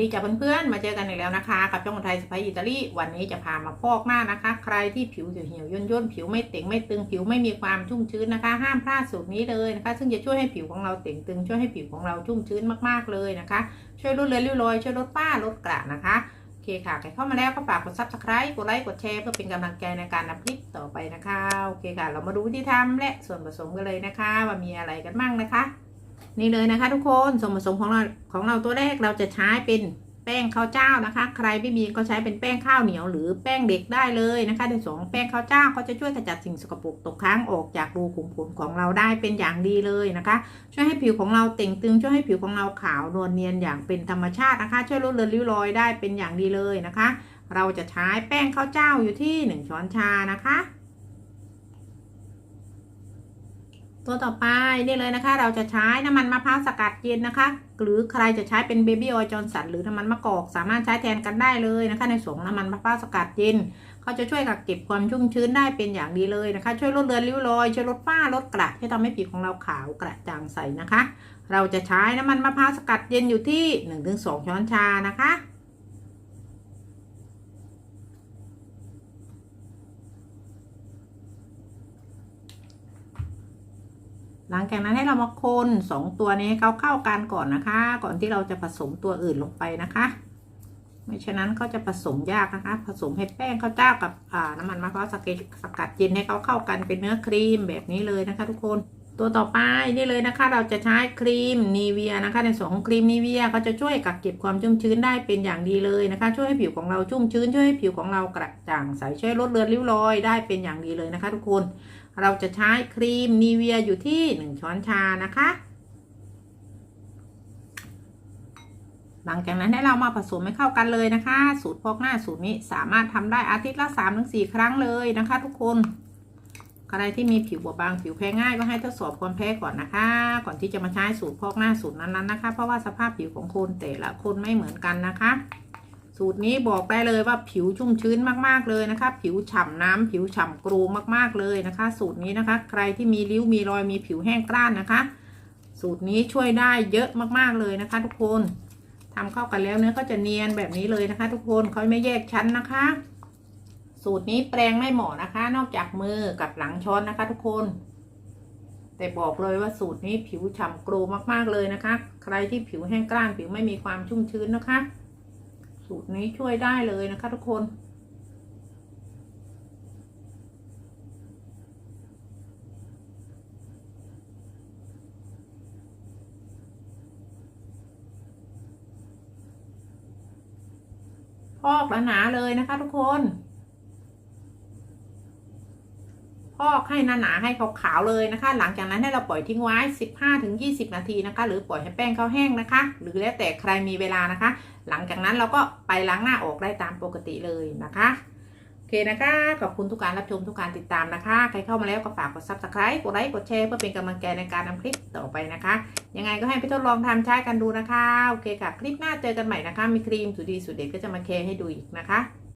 ดีจ้าเพื่อนๆ มาเจอกันอีกแล้วนะคะ กับช่องไทยสไปอิตาลี วันนี้จะพามาพอกหน้านะคะ ใครที่ผิวเหี่ยวย่นย่นผิวไม่เต่งไม่ตึงผิวไม่มีความชุ่มชื้นนะคะ ห้ามพลาดสูตรนี้เลยนะคะ ซึ่งจะช่วยให้ผิวของเราเต่งตึงช่วยให้ผิวของเราชุ่มชื้นมากๆเลยนะคะ ช่วยลดเลือนริ้วรอยช่วยลดฝ้าลดกระนะคะโอเคค่ะใครเข้ามาแล้วก็ฝากกด subscribe กดไลค์กดแชร์เพื่อเป็นกำลังใจในการนำคลิปต่อไปนะคะโอเคค่ะ เรามาดูวิธีทำและส่วนผสมกันเลยนะคะ ว่ามีอะไรกันบ้างนะคะ นี่เลยนะคะทุกคนส่วนผสมของเราของเราตัวแรกเราจะใช้เป็นแป้งข้าวเจ้านะคะ ใครไม่มีก็ใช้เป็นแป้งข้าวเหนียวหรือแป้งเด็กได้เลยนะคะในส่วนของแป้งข้าวเจ้าเขาจะช่วยขจัดสิ่งสกปรกตกค้างออกจากรูขุมขนของเราได้เป็นอย่างดีเลยนะคะ ช่วยให้ผิวของเราเต่งตึงช่วยให้ผิวของเราขาวนวลเนียนอย่างเป็นธรรมชาตินะคะ ช่วยลดเลือนริ้วรอยได้เป็นอย่างดีเลยนะคะ เราจะใช้แป้งข้าวเจ้าอยู่ที่ 1 ช้อนชานะคะ ตัวต่อไปนี่เลยนะคะ เราจะใช้น้ำมันมะพร้าวสกัดเย็นนะคะ หรือใครจะใช้เป็นเบบี้ออยล์จอนสันหรือน้ำมันมะกอก สามารถใช้แทนกันได้เลยนะคะ ในส่วนของน้ำมันมะพร้าวสกัดเย็นเขาจะช่วยกักเก็บความชุ่มชื้นได้เป็นอย่างดีเลยนะคะ ช่วยลดเลือนริ้วรอย ช่วยลดฝ้าลดกระช่วยทำให้ผิวของเราขาวกระจ่างใสนะคะ เราจะใช้น้ำมันมะพร้าวสกัดเย็นอยู่ที่ 1-2 ช้อนชานะคะ หลังจากนั้นให้เรามาคนสองตัวนี้ให้เขาเข้ากันก่อนนะคะ ก่อนที่เราจะผสมตัวอื่นลงไปนะคะไม่ฉะนั้นก็จะผสมยากนะคะ ผสมให้แป้งข้าวเจ้ากับน้ำมันมะพร้าวสกัดสกัดเย็นให้เขาเข้ากันเป็นเนื้อครีมแบบนี้เลยนะคะ ทุกคนตัวต่อไปนี่เลยนะคะ เราจะใช้ครีมนีเวียนะคะ ในส่วนของครีมนีเวียก็จะช่วยกักเก็บความชุ่มชื้นได้เป็นอย่างดีเลยนะคะ ช่วยให้ผิวของเราชุ่มชื้นช่วยให้ผิวของเรากระจ่างใสช่วยลดเลือนริ้วรอยได้เป็นอย่างดีเลยนะคะ ทุกคน เราจะใช้ครีมนีเวียอยู่ที่ 1 ช้อนชานะคะ หลังจากนั้นให้เรามาผสมให้เข้ากันเลยนะคะ สูตรพอกหน้าสูตรนี้สามารถทำได้อาทิตย์ละ3-4ครั้งเลยนะคะ ทุกคนใครที่มีผิวบอบบางผิวแพ้ง่ายก็ให้ทดสอบความแพ้ก่อนนะคะ ก่อนที่จะมาใช้สูตรพอกหน้าสูตรนั้นๆนะคะ เพราะว่าสภาพผิวของคนแต่ละคนไม่เหมือนกันนะคะ สูตรนี้บอกได้เลยว่าผิวชุ่มชื้นมากๆเลยนะคะ ผิวฉ่ำน้ำผิวฉ่ำกรูมากๆเลยนะคะ สูตรนี้นะคะ ใครที่มีริ้วมีรอยมีผิวแห้งกร้านนะคะ สูตรนี้ช่วยได้เยอะมากๆเลยนะคะ ทุกคนทำเข้ากันแล้วเนื้อก็จะเนียนแบบนี้เลยนะคะ ทุกคนเขาไม่แยกชั้นนะคะ สูตรนี้แปลงไม่เหมาะนะคะ นอกจากมือกับหลังช้อนนะคะ ทุกคนแต่บอกเลยว่าสูตรนี้ผิวฉ่ำกรูมากๆเลยนะคะ ใครที่ผิวแห้งกร้านผิวไม่มีความชุ่มชื้นนะคะ สูตรนี้ช่วยได้เลยนะคะทุกคนพอกหนาๆเลยนะคะทุกคน พอกให้หนาๆให้ขาวๆเลยนะคะ หลังจากนั้นให้เราปล่อยทิ้งไว้ 15-20 นาทีนะคะ หรือปล่อยให้แป้งเขาแห้งนะคะ หรือแล้วแต่ใครมีเวลานะคะ หลังจากนั้นเราก็ไปล้างหน้าออกได้ตามปกติเลยนะคะโอเคนะคะ ขอบคุณทุกการรับชมทุกการติดตามนะคะ ใครเข้ามาแล้วก็ฝากกด subscribe กดไลค์กดแชร์เพื่อเป็นกำลังใจในการทำคลิปต่อไปนะคะ ยังไงก็ให้พี่ทดลองทำใช้กันดูนะคะโอเคค่ะคลิปหน้าเจอกันใหม่นะคะ มีครีมสุดดีสุดเด็ดก็จะมาแชร์ให้ดูอีกนะคะ